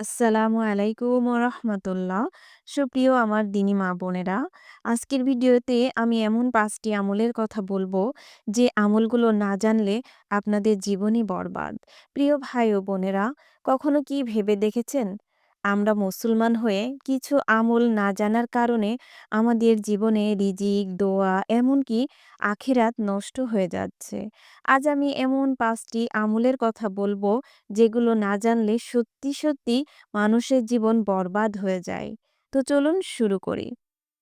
আসসালামু আলাইকুম রহমতুল্লাহ সুপ্রিয় আমার দিনী মা বোনেরা, আজকের ভিডিওতে আমি এমন পাঁচটি আমলের কথা বলব যে আমলগুলো না জানলে আপনাদের জীবনই বরবাদ। প্রিয় ভাই ও বোনেরা, কখনো কি ভেবে দেখেছেন? আমরা মুসলমান হয়ে কিছু আমল না জানার কারণে আমাদের জীবনে রিজিক, দোয়া এমনকি আখিরাত নষ্ট হয়ে যাচ্ছে। আজ আমি এমন পাঁচটি আমলের কথা বলব যেগুলো না জানলে সত্যি সত্যি মানুষের জীবন বরবাদ হয়ে যায়। তো চলুন শুরু করি।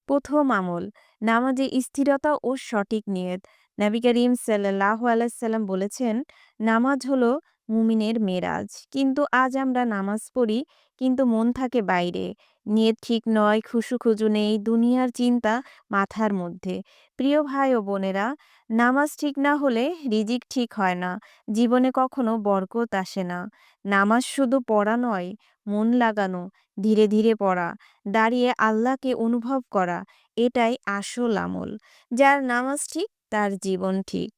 প্রথম আমল, নামাজে স্থিরতা ও সঠিক নিয়ত। নবী করিম সাল্লাহ আলাইসাল্লাম বলেছেন, নামাজ হলো মুমিনের মেরাজ। কিন্তু আজ আমরা নামাজ পড়ি, কিন্তু মন থাকে বাইরে। নিয়ে ঠিক নয়, খুশু নেই, দুনিয়ার চিন্তা মাথার মধ্যে। প্রিয় ভাই ও বোনেরা, নামাজ ঠিক না হলে রিজিক ঠিক হয় না। জীবনে কখনো বরকত আসে না। নামাজ শুধু পড়া নয়, মন লাগানো, ধীরে ধীরে পড়া, দাঁড়িয়ে আল্লাহকে অনুভব করা, এটাই আসল আমল। যার নামাজ ঠিক, তার জীবন ঠিক।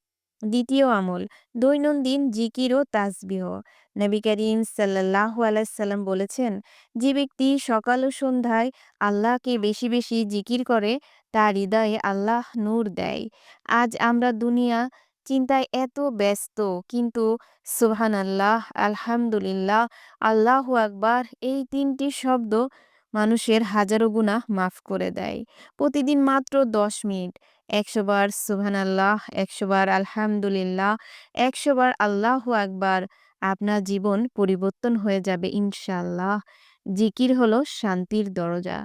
দ্বিতীয় আমল, দৈনন্দিন জিকির ও তাসবিহ। নবী করিম সাল্লাহ আলাইসাল্লাম বলেছেন, যে ব্যক্তি সকাল ও সন্ধ্যায় আল্লাহকে বেশি বেশি জিকির করে, তার হৃদয়ে আল্লাহ নূর দেয়। আজ আমরা দুনিয়া চিন্তায় এত ব্যস্ত, কিন্তু সুহান আল্লাহ আলহামদুলিল্লাহ, আল্লাহ আকবার, এই তিনটি শব্দ মানুষের হাজারো গুণা মাফ করে দেয়। প্রতিদিন মাত্র দশ মিনিট। একশো বার সুহান আল্লাহ একশো বার আলহামদুলিল্লাহ, একশো বার আল্লাহ আকবার। আপনার জীবন পরিবর্তন হয়ে যাবে ইনশাল্লাহ জিকির হলো শান্তির দরজা।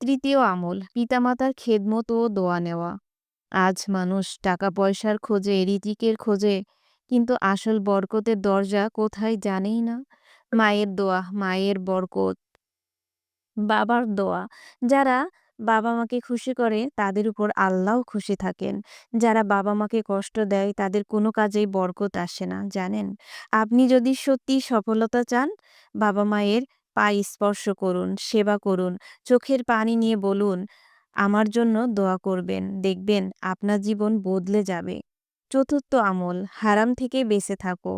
তৃতীয় আমল, পিতামাতার খেদমত ও দোয়া নেওয়া। আজ মানুষ টাকা পয়সার খোঁজে, রিজিকের খোঁজে, কিন্তু আসল বরকতের দরজা কোথায় জানেই না। মায়ের দোয়া, মায়ের বরকত। বাবার দোয়া। যারা বাবা মাকে খুশি করে, তাদের উপর আল্লাহও খুশি থাকেন। যারা বাবা মাকে কষ্ট দেয়, তাদের কোনো কাজেই বরকত আসে না, জানেন? আপনি যদি সত্যি সফলতা চান, বাবা মায়ের পায়ে স্পর্শ করুন, সেবা করুন, চোখের পানি নিয়ে বলুন, আমার জন্য দোয়া করবেন। দেখবেন, আপনার জীবন বদলে যাবে। চতুর্থ আমল, হারাম থেকে বেঁচে থাকো।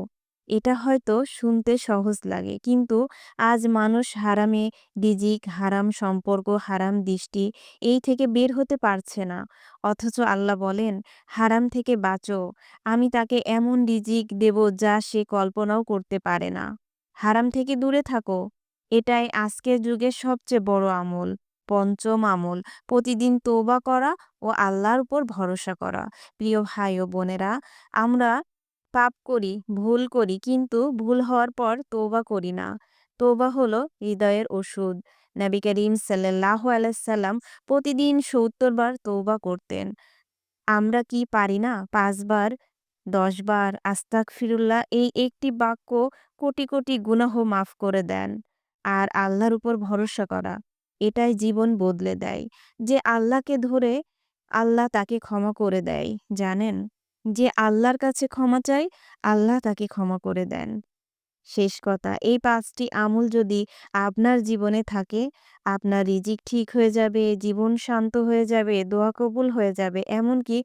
এটা হয়তো শুনতে সহজ লাগে। কিন্তু আজ মানুষ হারামে ডিজিক, হারাম সম্পর্ক, হারাম দৃষ্টি এই থেকে বের হতে পারছে না। অথচ আল্লাহ বলেন, হারাম থেকে বাঁচো। আমি তাকে এমন ডিজিক দেব যা সে কল্পনাও করতে পারে না। হারাম থেকে দূরে থাকো। এটাই আজকের যুগের সবচেয়ে বড় আমল, পঞ্চম আমল। প্রতিদিন তোবা করা ও আল্লাহর উপর ভরসা করা। প্রিয় ভাই ও বোনেরা, আমরা পাপ করি, ভুল করি, কিন্তু ভুল হওয়ার পর তোবা করি না। তোবা হলো হৃদয়ের ওষুধ। নবী করিম সাল্লাহ আলাইসাল্লাম প্রতিদিন সত্তরবার তৌবা করতেন। আমরা কি পারি না? পাঁচবার দশবার আস্তাক ফিরুল্লাহ এই একটি বাক্য কোটি কোটি গুনাহ মাফ করে দেন। আর আল্লাহর উপর ভরসা করা, এটাই জীবন বদলে দেয়। যে আল্লাহকে ধরে আল্লাহ তাকে ক্ষমা করে দেয়, জানেন? যে আল্লাহর কাছে ক্ষমা চায় আল্লাহ তাকে ক্ষমা করে দেন। শেষ কথা, এই পাঁচটি আমল যদি আপনার জীবনে থাকে, আপনার রিজিক ঠিক হয়ে যাবে, জীবন শান্ত হয়ে যাবে, দোয়া কবুল হয়ে যাবে, এমনকি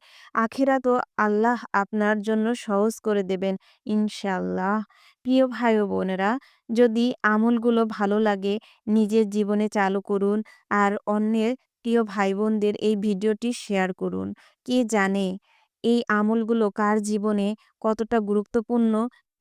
তো আল্লাহ আপনার জন্য সহজ করে দেবেন ইনশাল্লাহ প্রিয় ভাই বোনেরা, যদি আমলগুলো ভালো লাগে, নিজের জীবনে চালু করুন আর অন্যের প্রিয় ভাই বোনদের এই ভিডিওটি শেয়ার করুন। কে জানে এই আমলগুলো কার জীবনে কতটা গুরুত্বপূর্ণ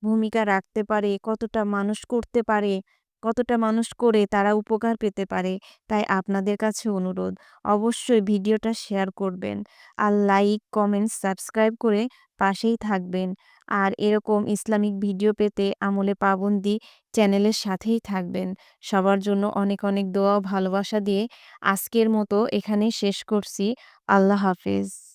ভূমিকা রাখতে পারে, কতটা মানুষ করতে পারে, কতটা মানুষ করে তারা উপকার পেতে পারে, তাই আপনাদের কাছে অনুরোধ। অবশ্যই ভিডিওটা শেয়ার করবেন আর লাইক, কমেন্ট, সাবস্ক্রাইব করে পাশেই থাকবেন। আর এরকম ইসলামিক ভিডিও পেতে আমলে পাবন্দি চ্যানেলের সাথেই থাকবেন। সবার জন্য অনেক অনেক দোয়া ভালোবাসা দিয়ে আজকের মতো এখানে শেষ করছি। আল্লাহ হাফেজ।